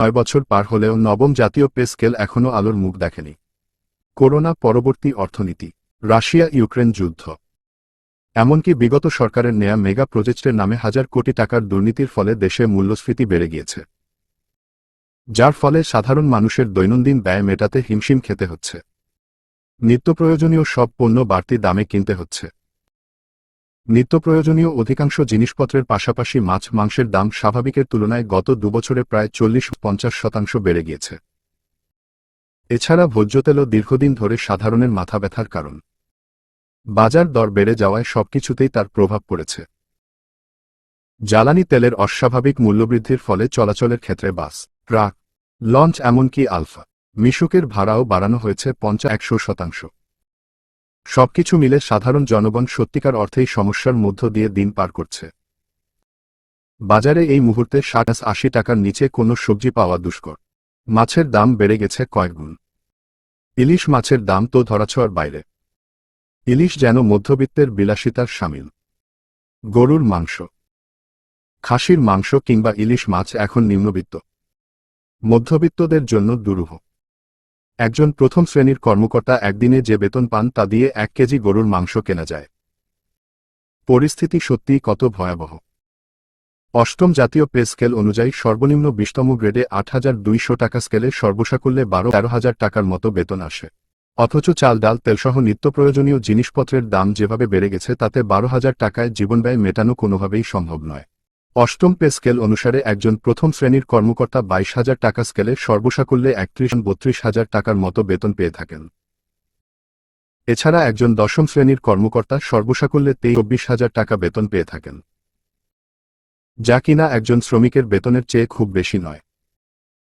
নয় বছর পার হলেও নবম জাতীয় পে স্কেল এখনও আলোর মুখ দেখেনি। করোনা পরবর্তী অর্থনীতি, রাশিয়া ইউক্রেন যুদ্ধ। এমনকি বিগত সরকারের নেয়া মেগা প্রজেক্টের নামে হাজার কোটি টাকার দুর্নীতির ফলে দেশে মূল্যস্ফীতি বেড়ে গিয়েছে। যার ফলে সাধারণ মানুষের দৈনন্দিন ব্যয় মেটাতে হিমশিম খেতে হচ্ছে। নিত্যপ্রয়োজনীয় সব পণ্য বাড়তি দামে কিনতে হচ্ছে। নিত্যপ্রয়োজনীয় অধিকাংশ জিনিসপত্রের পাশাপাশি মাছ মাংসের দাম স্বাভাবিকের তুলনায় গত দুবছরে প্রায় চল্লিশ পঞ্চাশ শতাংশ বেড়ে গিয়েছে। এছাড়া ভোজ্য তেলও দীর্ঘদিন ধরে সাধারণের মাথা ব্যথার কারণ। বাজার দর বেড়ে যাওয়ায় সবকিছুতেই তার প্রভাব পড়েছে। জ্বালানি তেলের অস্বাভাবিক মূল্যবৃদ্ধির ফলে চলাচলের ক্ষেত্রে বাস, ট্রাক, লঞ্চ এমনকি আলফা, মিশুকের ভাড়াও বাড়ানো হয়েছে পঞ্চা একশো শতাংশ। সবকিছু মিলে সাধারণ জনগণ সত্যিকার অর্থেই সমস্যার মধ্য দিয়ে দিন পার করছে। বাজারে এই মুহূর্তে ষাট আশি টাকার নিচে কোনো সবজি পাওয়া দুষ্কর। মাছের দাম বেড়ে গেছে কয়েকগুণ ইলিশ মাছের দাম তো ধরাছোয়ার বাইরে। ইলিশ যেন মধ্যবিত্তের বিলাসিতার সামিল। গরুর মাংস। খাসির মাংস কিংবা ইলিশ মাছ এখন নিম্নবিত্ত। মধ্যবিত্তদের জন্য দুরূহ। একজন প্রথম শ্রেণির কর্মকর্তা একদিনে যে বেতন পান তা দিয়ে এক কেজি গরুর মাংস কেনা যায়। পরিস্থিতি সত্যিই কত ভয়াবহ। অষ্টম জাতীয় পে স্কেল অনুযায়ী সর্বনিম্ন বিশতম গ্রেডে আট হাজার দুইশো টাকা স্কেলে সর্বসাকুল্যে বারো তেরো হাজার টাকার মতো বেতন আসে। অথচ চাল, ডাল, তেলসহ নিত্য প্রয়োজনীয় জিনিসপত্রের দাম যেভাবে বেড়ে গেছে তাতে বারো হাজার টাকায় জীবনব্যয় মেটানো কোনোভাবেই সম্ভব নয়। অষ্টম পে স্কেল অনুসারে একজন প্রথম শ্রেণির কর্মকর্তা বাইশ হাজার টাকা স্কেলে সর্বসাকুল্যে একত্রিশ বত্রিশ হাজার টাকার মতো বেতন পেয়ে থাকেন। এছাড়া একজন দশম শ্রেণির কর্মকর্তা সর্বসাকুল্যে চব্বিশ হাজার টাকা বেতন পেয়ে থাকেন। যা কিনা একজন শ্রমিকের বেতনের চেয়ে খুব বেশি নয়।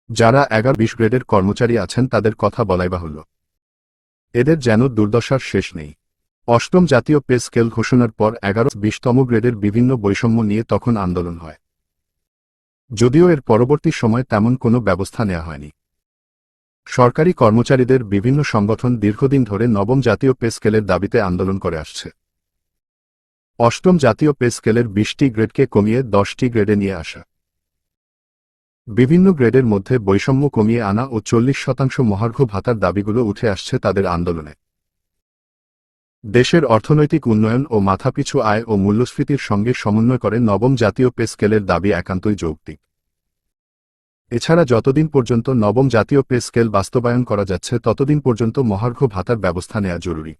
যারা এগারো, বিশ গ্রেডের কর্মচারী আছেন তাদের কথা বলাই বাহুল্য এদের যেন দুর্দশার শেষ নেই। অষ্টম জাতীয় পে স্কেল ঘোষণার পর এগারো বিশতম গ্রেডের বিভিন্ন বৈষম্য নিয়ে তখন আন্দোলন হয়। যদিও এর পরবর্তী সময় তেমন কোনো ব্যবস্থা নেওয়া হয়নি। সরকারি কর্মচারীদের বিভিন্ন সংগঠন দীর্ঘদিন ধরে নবম জাতীয় পে স্কেলের দাবিতে আন্দোলন করে আসছে। অষ্টম জাতীয় পে স্কেলের বিশটি গ্রেডকে কমিয়ে দশটি গ্রেডে নিয়ে আসা। বিভিন্ন গ্রেডের মধ্যে বৈষম্য কমিয়ে আনা ও চল্লিশ শতাংশ মহার্ঘ ভাতার দাবিগুলো উঠে আসছে তাদের আন্দোলনে। দেশের অর্থনৈতিক উন্নয়ন ও মাথাপিছু আয় ও মূল্যস্ফীতির সঙ্গে সমন্বয় করে নবম জাতীয় পে স্কেলের দাবি একান্তই যৌক্তিক। এছাড়া যতদিন পর্যন্ত নবম জাতীয় পে স্কেল বাস্তবায়ন করা যাচ্ছে, ততদিন পর্যন্ত মহার্ঘ ভাতার ব্যবস্থা নেওয়া জরুরি।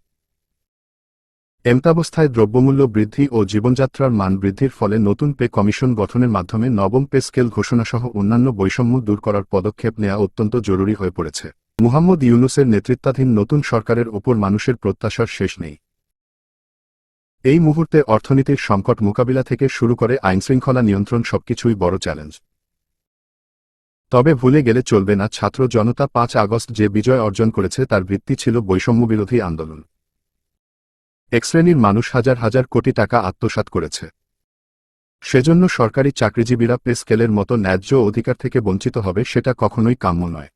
এমতাবস্থায় দ্রব্যমূল্য বৃদ্ধি ও জীবনযাত্রার মান বৃদ্ধির ফলে নতুন পে কমিশন গঠনের মাধ্যমে নবম পে স্কেল ঘোষণাসহ অন্যান্য বৈষম্য দূর করার পদক্ষেপ নেওয়া অত্যন্ত জরুরি হয়ে পড়েছে। মুহাম্মদ ইউনুসের নেতৃত্বাধীন নতুন সরকারের ওপর মানুষের প্রত্যাশার শেষ নেই। এই মুহূর্তে অর্থনীতির সংকট মোকাবিলা থেকে শুরু করে আইনশৃঙ্খলা নিয়ন্ত্রণ সবকিছুই বড় চ্যালেঞ্জ। তবে ভুলে গেলে চলবে না, ছাত্র জনতা পাঁচ আগস্ট যে বিজয় অর্জন করেছে তার ভিত্তি ছিল বৈষম্যবিরোধী আন্দোলন। এক শ্রেণির মানুষ হাজার হাজার কোটি টাকা আত্মসাৎ করেছে। সেজন্য সরকারি চাকরিজীবীরা পে স্কেলের মতো ন্যায্য অধিকার থেকে বঞ্চিত হবে সেটা কখনোই কাম্য নয়।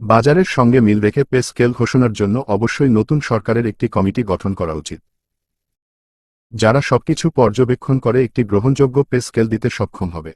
বাজারের সঙ্গে মিল রেখে পে স্কেল ঘোষণার জন্য অবশ্যই নতুন সরকারের একটি কমিটি গঠন করা উচিত। যারা সবকিছু পর্যবেক্ষণ করে একটি গ্রহণযোগ্য পে স্কেল দিতে সক্ষম হবে।